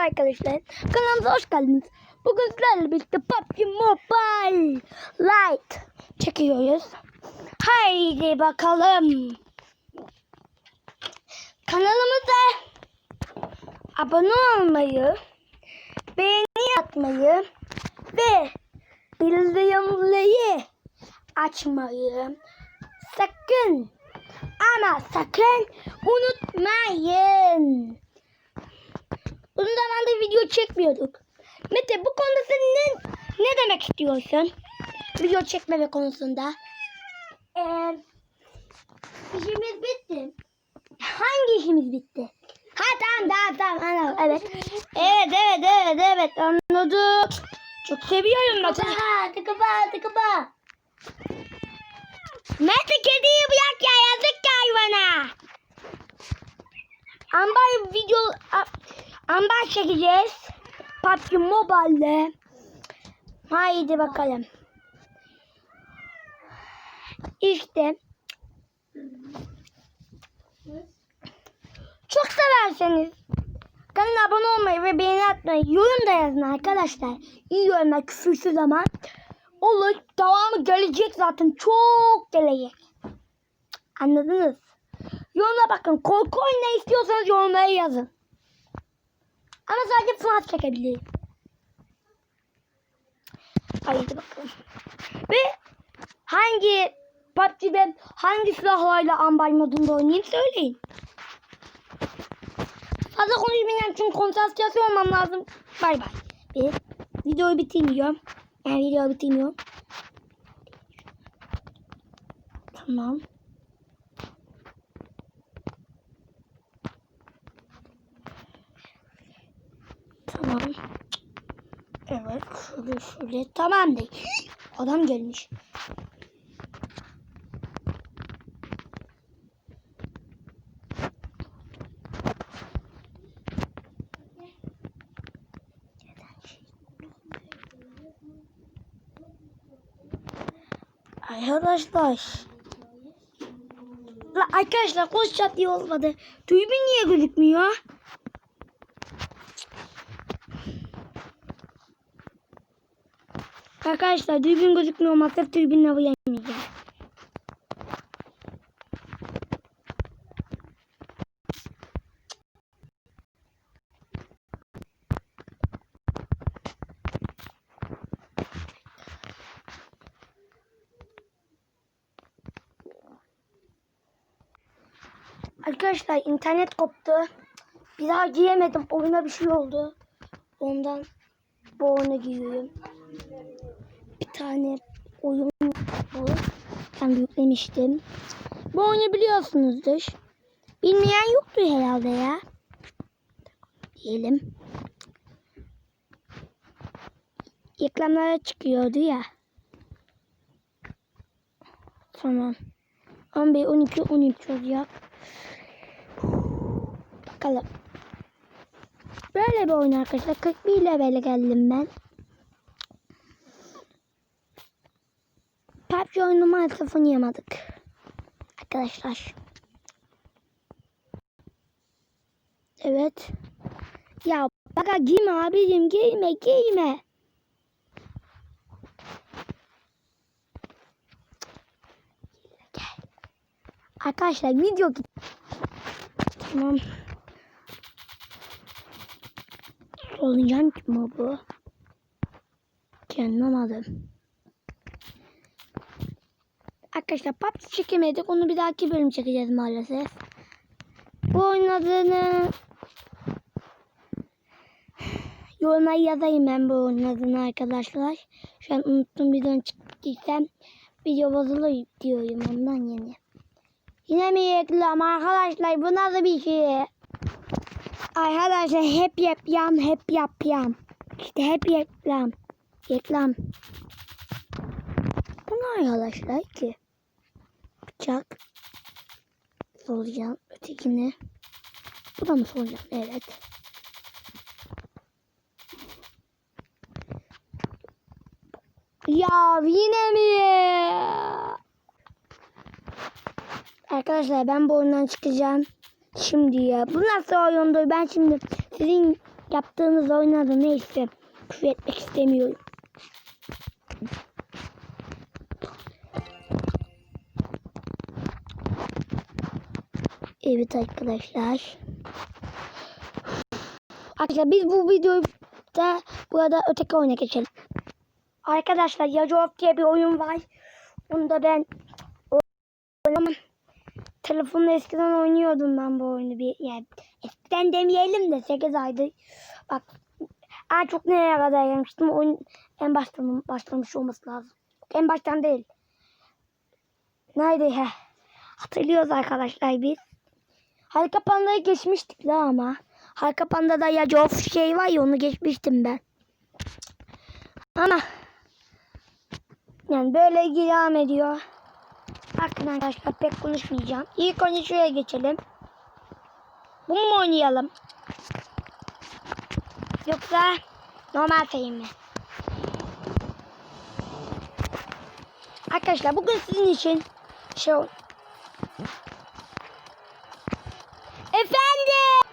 arkadaşlar. Kanalımıza hoş geldiniz. Bugün sizlerle birlikte PUBG Mobile Lite çekiyoruz. Haydi bakalım. Kanalımıza abone olmayı, beğeni atmayı ve bildirimleri açmayı sakın ama sakın unutmayın. Uzun zamandır video çekmiyorduk. Mete bu konuda sen ne, ne demek istiyorsun? Video çekmeme konusunda. Ee, işimiz bitti. Hangi işimiz bitti? Ha tamam tamam tamam anladım. Evet. Evet evet evet evet anladım. Çok seviyorum Mete. Tıkıba tıkıba. Mete kediyi bırak ya yazık ya hayvana. Ambar video ambar çekeceğiz. PUBG Mobile'de. Haydi bakalım. İşte. Çok severseniz kanala abone olmayı ve beğeni atmayı, yorum da yazın arkadaşlar. İyi yorumlar küfürsüz ama. Olur. Devamı gelecek zaten. Çok gelecek. Anladınız? Yorumlara bakın. Korku oyunu istiyorsanız yorumlara yazın. Ama sadece FNAF çekebilirim. Haydi bakalım. Ve hangi PUBG'de hangi silahlarla ambar modunda oynayayım söyleyin. Fazla konuşmayacağım çünkü konsantrasyon olmam lazım. Bay bay. Ve videoyu bitirmiyorum. Yani videoyu bitirmiyorum. Tamam. Tamam. Evet şöyle şöyle tamam değil. Adam gelmiş. Arkadaşlar. La arkadaşlar koş çat diye olmadı. Düğümü niye gözükmüyor? Arkadaşlar dürbün gözükmüyor maalesef dürbünle uyamayacağım. Arkadaşlar internet koptu. Bir daha giyemedim. Oyuna bir şey oldu. Ondan bu oyunu giyiyorum tane oyun bu. Ben yüklemiştim. Bu oyunu biliyorsunuzdur. Bilmeyen yoktur herhalde ya. Diyelim. Reklamlara çıkıyordu ya. Tamam. 11, 12, 13 olacak. Bakalım. Böyle bir oyun arkadaşlar. 41 level geldim ben. PUBG oyunu maalesef oynayamadık. Arkadaşlar. Evet. Ya baka giyme abicim giyme. Gel. Arkadaşlar video. Tamam. Solucan o bu? Anlamadım. Arkadaşlar PUBG çekemedik. Onu bir dahaki bölüm çekeceğiz maalesef. Bu oyunun adını yorumlara yazayım ben bu oyunun adını arkadaşlar. Şu an unuttum videonun çıktıysam video bozulur diyorum ondan yeni. Yine mi reklam arkadaşlar bu nasıl bir şey? Arkadaşlar hep yapyam hep yapyam. İşte hep reklam. Reklam. Bu ne arkadaşlar ki? Bıçak. Solucan. Ötekini. Bu da mı solucan? Evet. Ya yine mi? Arkadaşlar ben bu oyundan çıkacağım. Şimdi ya. Bu nasıl oyundur? Ben şimdi sizin Yaptığınız oynadı neyse. Küfür etmek istemiyorum. Evet arkadaşlar. Arkadaşlar biz bu videoyu da burada öteki oyuna geçelim. Arkadaşlar Yacı Of diye bir oyun var. Onu da ben oynamam. Telefonla eskiden oynuyordum ben bu oyunu bir yani eskiden demeyelim de 8 aydır. Bak en çok nereye kadar gelmiştim oyun en baştan başlamış olması lazım. En baştan değil. Nerede he? Hatırlıyoruz arkadaşlar biz. Harika Panda'yı geçmiştik la ama. Harika Panda'da ya of şey var ya onu geçmiştim ben. Ama yani böyle devam ediyor. Bakın arkadaşlar pek konuşmayacağım. İlk önce şuraya geçelim. Bunu mu oynayalım? Yoksa normal sayım mı? Arkadaşlar bugün sizin için şey Efendim.